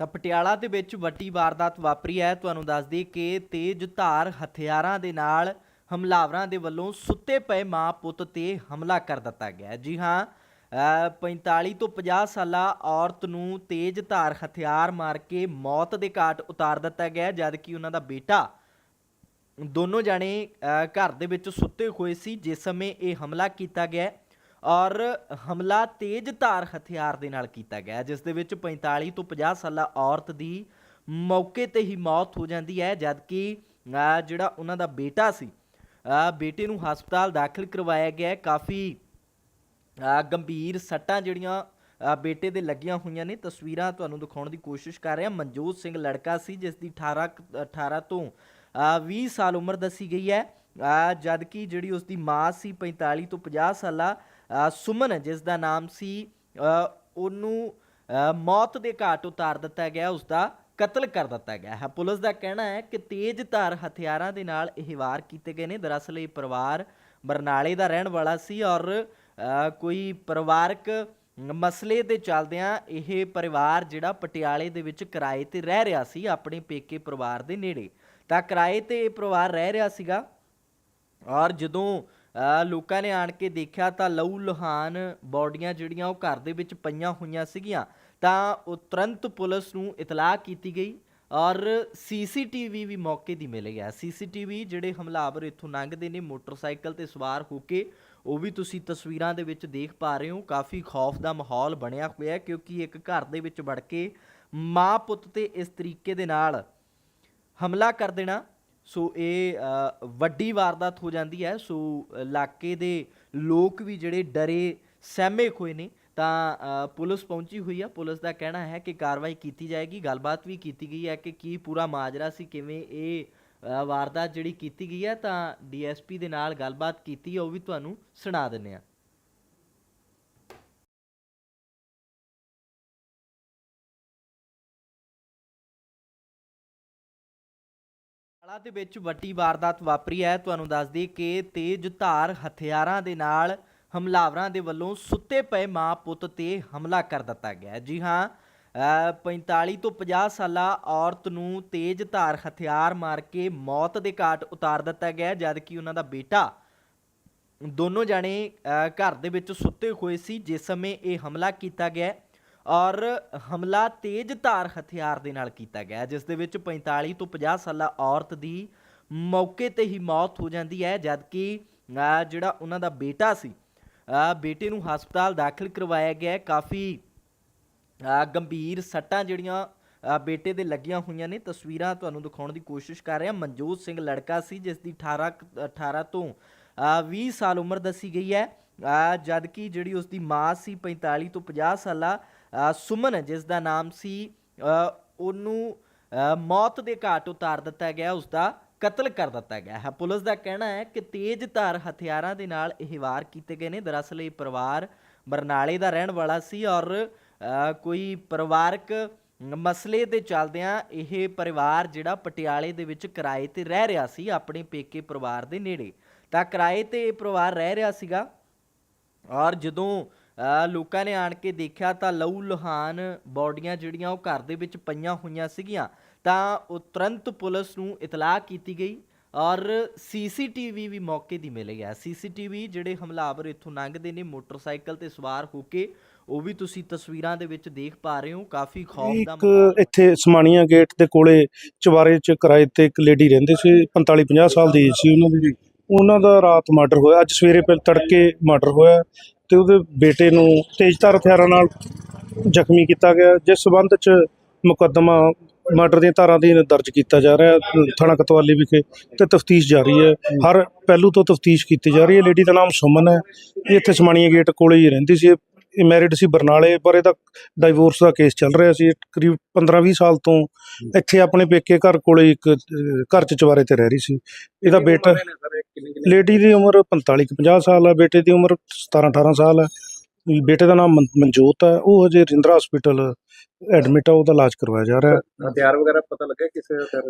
ਤਾਂ ਪਟਿਆਲਾ ਦੇ ਵਿੱਚ ਵੱਡੀ ਵਾਰਦਾਤ ਵਾਪਰੀ ਹੈ। ਤੁਹਾਨੂੰ ਦੱਸ ਦਈਏ ਕਿ ਤੇਜ਼ ਧਾਰ ਹਥਿਆਰਾਂ ਦੇ ਨਾਲ ਹਮਲਾਵਰਾਂ ਦੇ ਵੱਲੋਂ ਸੁੱਤੇ ਪਏ ਮਾਂ ਪੁੱਤ ਤੇ ਹਮਲਾ ਕਰ ਦਿੱਤਾ ਗਿਆ ਜੀ ਹਾਂ ਅ, 45 ਤੋਂ 50 ਸਾਲਾ ਔਰਤ ਨੂੰ ਤੇਜ਼ ਧਾਰ ਹਥਿਆਰ ਮਾਰ ਕੇ ਮੌਤ ਦੇ ਘਾਟ ਉਤਾਰ ਦਿੱਤਾ ਗਿਆ ਹੈ, ਜਦ ਕਿ ਉਹਨਾਂ ਦਾ ਬੇਟਾ ਦੋਨੋਂ ਜਾਣੇ ਘਰ ਦੇ ਵਿੱਚ ਸੁੱਤੇ ਹੋਏ ਸੀ। ਜਿਸ ਸਮੇਂ ਇਹ ਹਮਲਾ ਕੀਤਾ ਗਿਆ ਔਰ ਹਮਲਾ ਤੇਜ਼ ਧਾਰ ਹਥਿਆਰ ਦੇ ਨਾਲ ਕੀਤਾ ਗਿਆ ਜਿਸ ਦੇ ਵਿੱਚ 45 ਤੋਂ 50 ਸਾਲਾ ਔਰਤ ਦੀ ਮੌਕੇ ਤੇ ਹੀ ਮੌਤ ਹੋ ਜਾਂਦੀ ਹੈ ਜਦਕਿ ਜਿਹੜਾ ਉਹਨਾਂ ਦਾ ਬੇਟਾ ਸੀ ਬੇਟੇ ਨੂੰ ਹਸਪਤਾਲ ਦਾਖਲ ਕਰਵਾਇਆ ਗਿਆ ਕਾਫੀ ਗੰਭੀਰ ਸੱਟਾਂ ਜਿਹੜੀਆਂ ਬੇਟੇ ਦੇ ਲੱਗੀਆਂ ਹੋਈਆਂ ਨੇ। ਤਸਵੀਰਾਂ ਤੁਹਾਨੂੰ ਦਿਖਾਉਣ ਦੀ ਕੋਸ਼ਿਸ਼ ਕਰ ਰਿਹਾ। ਮਨਜੋਤ ਸਿੰਘ ਲੜਕਾ ਸੀ ਜਿਸ ਦੀ 18 ਕੁ- 18 ਤੋਂ ਅ, 20 ਸਾਲ ਉਮਰ ਦੱਸੀ ਗਈ ਹੈ। ਜਦਕਿ ਜਿਹੜੀ ਉਸ ਦੀ ਮਾਂ ਸੀ 45 ਤੋਂ 50 ਸਾਲਾ ਸੁਮਨ ਜਿਸ ਦਾ ਨਾਮ ਸੀ ਅ, ਉਹਨੂੰ ਅ, ਮੌਤ ਦੇ ਘਾਟ ਉਤਾਰ ਦਿੱਤਾ ਗਿਆ ਉਸ ਦਾ ਕਤਲ ਕਰ ਦਿੱਤਾ ਗਿਆ ਹੈ। ਪੁਲਿਸ ਦਾ ਕਹਿਣਾ ਹੈ ਕਿ ਤੇਜ਼ ਧਾਰ ਹਥਿਆਰਾਂ ਦੇ ਨਾਲ ਇਹ ਵਾਰ ਕੀਤੇ ਗਏ ਨੇ। ਦਰਅਸਲ ਇਹ ਪਰਿਵਾਰ ਬਰਨਾਲੇ ਦਾ ਰਹਿਣ ਵਾਲਾ ਸੀ ਔਰ ਅ, ਕੋਈ ਪਰਿਵਾਰਕ ਮਸਲੇ ਦੇ ਚੱਲਦਿਆਂ ਇਹ ਪਰਿਵਾਰ ਜਿਹੜਾ ਪਟਿਆਲੇ ਦੇ ਵਿੱਚ ਕਿਰਾਏ ਤੇ ਰਹਿ ਰਿਹਾ ਸੀ ਆਪਣੇ ਪੇਕੇ ਪਰਿਵਾਰ ਦੇ ਨੇੜੇ। ਤਾਂ ਕਿਰਾਏ ਤੇ ਇਹ ਪਰਿਵਾਰ ਰਹਿ ਰਿਹਾ ਸੀਗਾ ਔਰ ਜਦੋਂ ਲੋਕਾਂ ਨੇ ਆਣ ਕੇ ਦੇਖਿਆ ਤਾਂ ਲਹੂ ਲੁਹਾਨ ਬੋਡੀਆਂ ਜਿਹੜੀਆਂ ਉਹ ਘਰ ਦੇ ਵਿੱਚ ਪਈਆਂ ਹੋਈਆਂ ਸੀਗੀਆਂ, ਤਾਂ ਉਹ ਤੁਰੰਤ ਪੁਲਿਸ ਨੂੰ ਇਤਲਾਹ ਕੀਤੀ ਗਈ ਔਰ ਸੀਸੀਟੀਵੀ ਵੀ ਮੌਕੇ ਦੀ ਮਿਲ ਗਿਆ ਸੀਸੀਟੀਵੀ ਜਿਹੜੇ ਹਮਲਾਵਰ ਇੱਥੋਂ ਲੰਘਦੇ ਨੇ ਮੋਟਰਸਾਈਕਲ ਤੇ ਸਵਾਰ ਹੋ ਕੇ, ਉਹ ਵੀ ਤੁਸੀਂ ਤਸਵੀਰਾਂ ਦੇ ਵਿੱਚ ਦੇਖ ਪਾ ਰਹੇ ਹੋ। ਕਾਫੀ ਖੌਫ ਦਾ ਮਾਹੌਲ ਬਣਿਆ ਹੋਇਆ ਕਿਉਂਕਿ ਇੱਕ ਘਰ ਦੇ ਵਿੱਚ ਵੜ ਕੇ ਮਾਂ ਪੁੱਤ ਤੇ ਇਸ ਤਰੀਕੇ ਦੇ ਨਾਲ ਹਮਲਾ ਕਰ ਦੇਣਾ ਸੋ ਇਹ ਵੱਡੀ ਵਾਰਦਾਤ ਹੋ ਜਾਂਦੀ ਹੈ। ਸੋ ਇਲਾਕੇ ਦੇ ਲੋਕ ਵੀ ਜਿਹੜੇ ਡਰੇ, ਸਹਿਮੇ ਹੋਏ ਨੇ, ਤਾਂ ਪੁਲਿਸ ਪਹੁੰਚੀ ਹੋਈ ਆ। ਪੁਲਿਸ ਦਾ ਕਹਿਣਾ ਹੈ ਕਿ ਕਾਰਵਾਈ ਕੀਤੀ ਜਾਏਗੀ, ਗੱਲਬਾਤ ਵੀ ਕੀਤੀ ਗਈ ਹੈ ਕਿ ਕੀ ਪੂਰਾ ਮਾਜਰਾ ਸੀ, ਕਿਵੇਂ ਇਹ ਵਾਰਦਾਤ ਜਿਹੜੀ ਕੀਤੀ ਗਈ ਹੈ, ਤਾਂ ਡੀਐਸਪੀ ਦੇ ਨਾਲ ਗੱਲਬਾਤ ਕੀਤੀ ਹੈ ਉਹ ਵੀ ਤੁਹਾਨੂੰ ਸੁਣਾ ਦਿੰਨੇ ਆ ਪਟਿਆਲਾ ਦੇ ਵਿੱਚ ਵੱਡੀ ਵਾਰਦਾਤ ਵਾਪਰੀ ਹੈ। ਤੁਹਾਨੂੰ ਦੱਸ ਦਈਏ ਕਿ ਤੇਜ਼ ਧਾਰ ਹਥਿਆਰਾਂ ਦੇ ਨਾਲ ਹਮਲਾਵਰਾਂ ਦੇ ਵੱਲੋਂ ਸੁੱਤੇ ਪਏ ਮਾਂ ਪੁੱਤ ਤੇ ਹਮਲਾ ਕਰ ਦਿੱਤਾ ਗਿਆ ਜੀ ਹਾਂ ਅ, 45 ਤੋਂ 50 ਸਾਲਾ ਔਰਤ ਨੂੰ ਤੇਜ਼ ਧਾਰ ਹਥਿਆਰ ਮਾਰ ਕੇ ਮੌਤ ਦੇ ਘਾਟ ਉਤਾਰ ਦਿੱਤਾ ਗਿਆ ਹੈ, ਜਦ ਕਿ ਉਹਨਾਂ ਦਾ ਬੇਟਾ ਦੋਨੋਂ ਜਾਣੇ ਘਰ ਦੇ ਵਿੱਚ ਸੁੱਤੇ ਹੋਏ ਸੀ। ਜਿਸ ਸਮੇਂ ਇਹ ਹਮਲਾ ਕੀਤਾ ਗਿਆ ਔਰ ਹਮਲਾ ਤੇਜ਼ ਧਾਰ ਹਥਿਆਰ ਦੇ ਨਾਲ ਕੀਤਾ ਗਿਆ ਜਿਸ ਦੇ ਵਿੱਚ 45 ਤੋਂ 50 ਸਾਲਾ ਔਰਤ ਦੀ ਮੌਕੇ ਤੇ ਹੀ ਮੌਤ ਹੋ ਜਾਂਦੀ ਹੈ ਜਦਕਿ ਜਿਹੜਾ ਉਹਨਾਂ ਦਾ ਬੇਟਾ ਸੀ ਬੇਟੇ ਨੂੰ ਹਸਪਤਾਲ ਦਾਖਲ ਕਰਵਾਇਆ ਗਿਆ ਕਾਫੀ ਗੰਭੀਰ ਸੱਟਾਂ ਜਿਹੜੀਆਂ ਬੇਟੇ ਦੇ ਲੱਗੀਆਂ ਹੋਈਆਂ ਨੇ। ਤਸਵੀਰਾਂ ਤੁਹਾਨੂੰ ਦਿਖਾਉਣ ਦੀ ਕੋਸ਼ਿਸ਼ ਕਰ ਰਿਹਾ। ਮਨਜੋਤ ਸਿੰਘ ਲੜਕਾ ਸੀ ਜਿਸ ਦੀ 18 ਕੁ- 18 ਤੋਂ ਅ, 20 ਸਾਲ ਉਮਰ ਦੱਸੀ ਗਈ ਹੈ। ਜਦਕਿ ਜਿਹੜੀ ਉਸ ਦੀ ਮਾਂ ਸੀ 45 ਤੋਂ 50 ਸਾਲਾ ਸੁਮਨ ਜਿਸ ਦਾ ਨਾਮ ਸੀ ਉਹਨੂੰ ਅ, ਮੌਤ ਦੇ ਘਾਟ ਉਤਾਰ ਦਿੱਤਾ ਗਿਆ ਉਸ ਦਾ ਕਤਲ ਕਰ ਦਿੱਤਾ ਗਿਆ ਹੈ। ਪੁਲਿਸ ਦਾ ਕਹਿਣਾ ਹੈ ਕਿ ਤੇਜ਼ ਧਾਰ ਹਥਿਆਰਾਂ ਦੇ ਨਾਲ ਇਹ ਵਾਰ ਕੀਤੇ ਗਏ ਨੇ। ਦਰਅਸਲ ਇਹ ਪਰਿਵਾਰ ਬਰਨਾਲੇ ਦਾ ਰਹਿਣ ਵਾਲਾ ਸੀ ਔਰ ਅ, ਕੋਈ ਪਰਿਵਾਰਕ ਮਸਲੇ ਦੇ ਚੱਲਦਿਆਂ ਇਹ ਪਰਿਵਾਰ ਜਿਹੜਾ ਪਟਿਆਲੇ ਦੇ ਵਿੱਚ ਕਿਰਾਏ ਤੇ ਰਹਿ ਰਿਹਾ ਸੀ ਆਪਣੇ ਪੇਕੇ ਪਰਿਵਾਰ ਦੇ ਨੇੜੇ। ਤਾਂ ਕਿਰਾਏ ਤੇ ਇਹ ਪਰਿਵਾਰ ਰਹਿ ਰਿਹਾ ਸੀਗਾ ਔਰ ਜਦੋਂ ਲੋਕਾਂ ਨੇ ਆਣ ਕੇ ਦੇਖਿਆ ਤਾਂ ਲਹੂ ਲੁਹਾਨ ਬੋਡੀਆਂ ਜਿਹੜੀਆਂ ਉਹ ਘਰ ਦੇ ਵਿੱਚ ਪਈਆਂ ਹੋਈਆਂ ਸੀਗੀਆਂ, ਤਾਂ ਉਹ ਤੁਰੰਤ ਪੁਲਿਸ ਨੂੰ ਇਤਲਾਹ ਕੀਤੀ ਗਈ ਔਰ ਸੀਸੀਟੀਵੀ ਵੀ ਮੌਕੇ ਦੀ ਮਿਲ ਗਿਆ ਸੀਸੀਟੀਵੀ ਜਿਹੜੇ ਹਮਲਾਵਰ ਇੱਥੋਂ ਲੰਘਦੇ ਨੇ, ਮੋਟਰਸਾਈਕਲ ਤੇ ਸਵਾਰ ਹੋ ਕੇ, ਉਹ ਵੀ ਤੁਸੀਂ ਤਸਵੀਰਾਂ ਦੇ ਵਿੱਚ ਦੇਖ ਪਾ ਰਹੇ ਹੋ, ਕਾਫੀ ਖੌਫ ਦਾ ਇੱਕ ਇੱਥੇ ਸਮਾਣੀਆਂ ਗੇਟ ਦੇ ਕੋਲੇ ਚਵਾਰੇ 'ਚ ਕਿਰਾਏ ਤੇ ਇੱਕ ਲੇਡੀ ਰਹਿੰਦੇ ਸੀ 45 50 ਸਾਲ ਦੀ age ਸੀ ਉਹਨਾਂ ਦੀ। ਉਹਨਾਂ ਦਾ ਰਾਤ ਮਰਡਰ ਹੋਇਆ, ਅੱਜ ਸਵੇਰੇ ਪਹਿਲ ਤੜਕੇ ਮਰਡਰ ਹੋਇਆ। ਤੇ ਉਹਦੇ ਬੇਟੇ ਨੂੰ ਤੇਜ਼ਧਾਰ ਹਥਿਆਰਾਂ ਨਾਲ ਜ਼ਖਮੀ ਕੀਤਾ ਗਿਆ, ਜਿਸ ਸਬੰਧ 'ਚ ਮੁਕੱਦਮਾ ਮਰਡਰ ਦੀਆਂ ਧਾਰਾਂ ਦੀ ਦਰਜ ਕੀਤਾ ਜਾ ਰਿਹਾ ਹੈ, ਥਾਣਾ ਕਤਵਾਲੀ ਵਿਖੇ, ਤੇ ਤਫਤੀਸ਼ ਜਾਰੀ ਹੈ। ਹਰ ਪਹਿਲੂ ਤੋਂ ਤਫਤੀਸ਼ ਕੀਤੀ ਜਾ ਰਹੀ ਹੈ। ਲੇਡੀ ਦਾ ਨਾਮ ਸੁਮਨ ਹੈ। ਇਹ ਇੱਥੇ ਸਮਾਣੀਆ ਗੇਟ ਕੋਲੇ ਹੀ ਰਹਿੰਦੀ ਸੀ। ਇਹ ਮੈਰਿਡ ਸੀ ਬਰਨਾਲੇ, ਪਰ ਇਹਦਾ ਡਾਈਵੋਰਸ ਦਾ ਕੇਸ ਚੱਲ ਰਿਹਾ ਸੀ। ਕਰੀਬ 15-20 ਸਾਲ ਤੋਂ ਇੱਥੇ ਆਪਣੇ ਪੇਕੇ ਘਰ ਕੋਲੇ ਇੱਕ ਘਰ ਚ ਚਵਾਰੇ ਤੇ ਰਹਿ ਰਹੀ ਸੀ। ਇਹਦਾ ਬੇਟਾ ਲੇਡੀ ਦੀ ਉਮਰ 45 ਕੁ 50 ਸਾਲ ਹੈ ਬੇਟੇ ਦੀ ਉਮਰ 17-18 ਸਾਲ ਹੈ ਬੇਟੇ ਦਾ ਨਾਮ ਮਨਜੋਤ ਹੈ ਉਹ ਹਜੇ ਰਿੰਦਰਾ ਹਸਪੀਟਲ ਐਡਮਿਟ ਆ, ਉਹਦਾ ਇਲਾਜ ਕਰਵਾਇਆ ਜਾ ਰਿਹਾ। ਹਥਿਆਰ ਵਗੈਰਾ ਪਤਾ ਲੱਗਿਆ ਕਿਸੇ ਦਾ?